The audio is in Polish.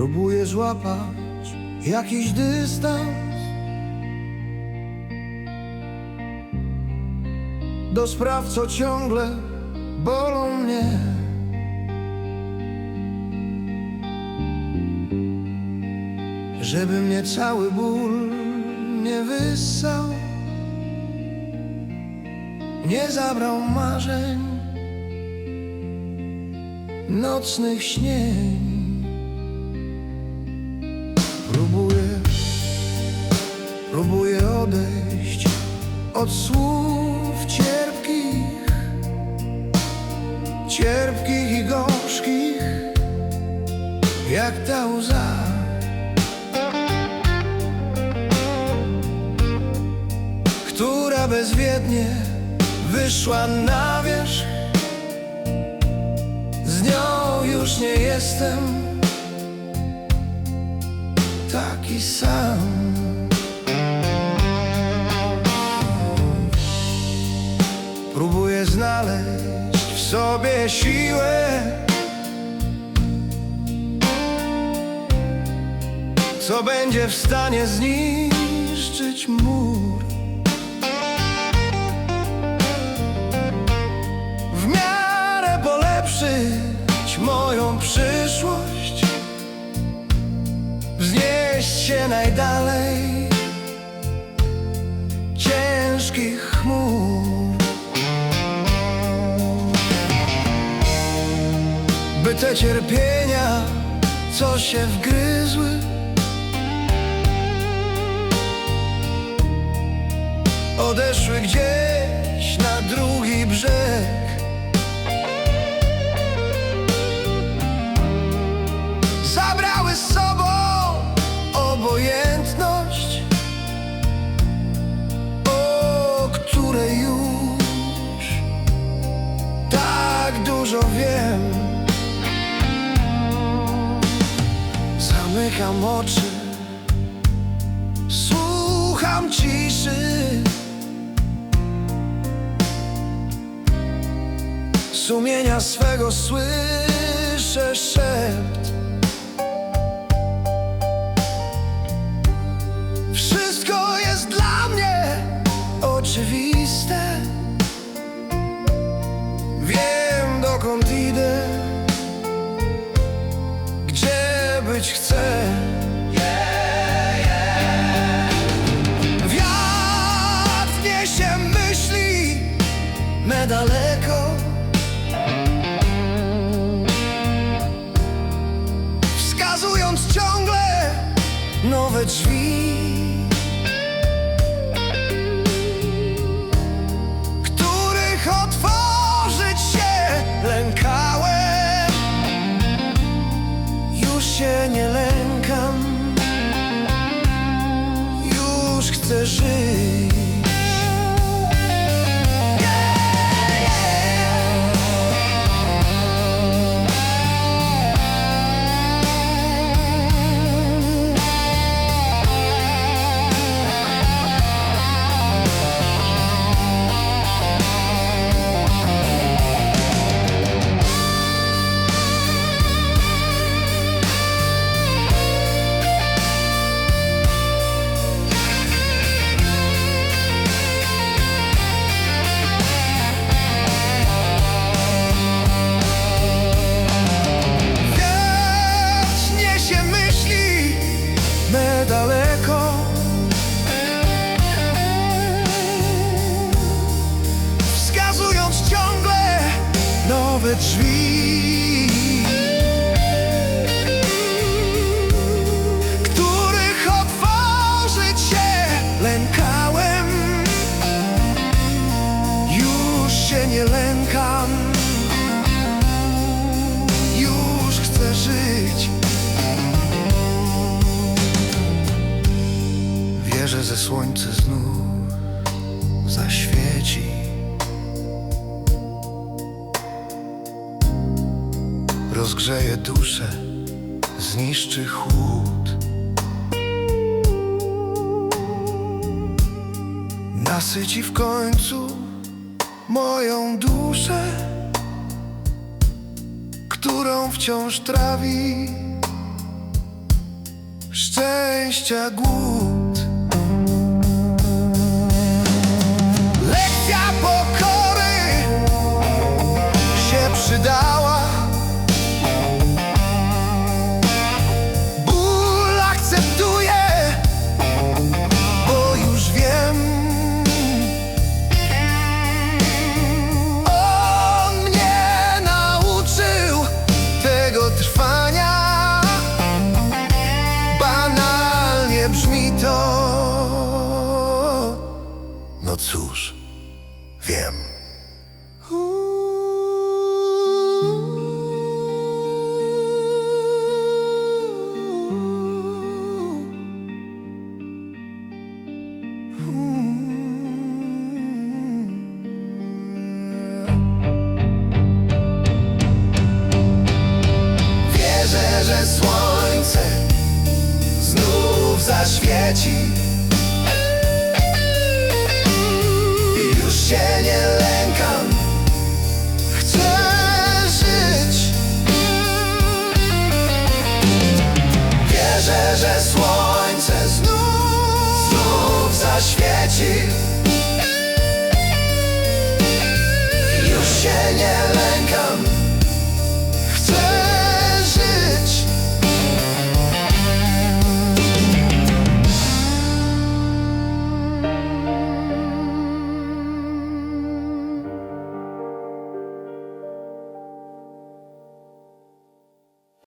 Próbuję złapać jakiś dystans? Do spraw, co ciągle bolą mnie. Żeby mnie cały ból nie wyssał Nie zabrał marzeń Nocnych śnień próbuję odejść od słów cierpkich, cierpkich i gorzkich, jak ta łza. Która bezwiednie wyszła na wierzch, z nią już nie jestem taki sam. Znaleźć w sobie siłę, co będzie w stanie zniszczyć mur. W miarę polepszyć moją przyszłość. Wznieść się najdalej te cierpienia, co się wgryzły, odeszły gdzieś na drugi brzeg. Zamykam oczy, słucham ciszy. Sumienia swego słyszę szept. Wszystko jest dla mnie oczywiste. Wskazując ciągle nowe drzwi. Drzwi Których otworzyć się lękałem Już się nie lękam już chcę żyć. Wierzę, że słońce znów zaświeci. Rozgrzeje duszę, zniszczy chłód. Nasyci w końcu moją duszę którą wciąż trawi szczęścia głód. Cóż, wiem.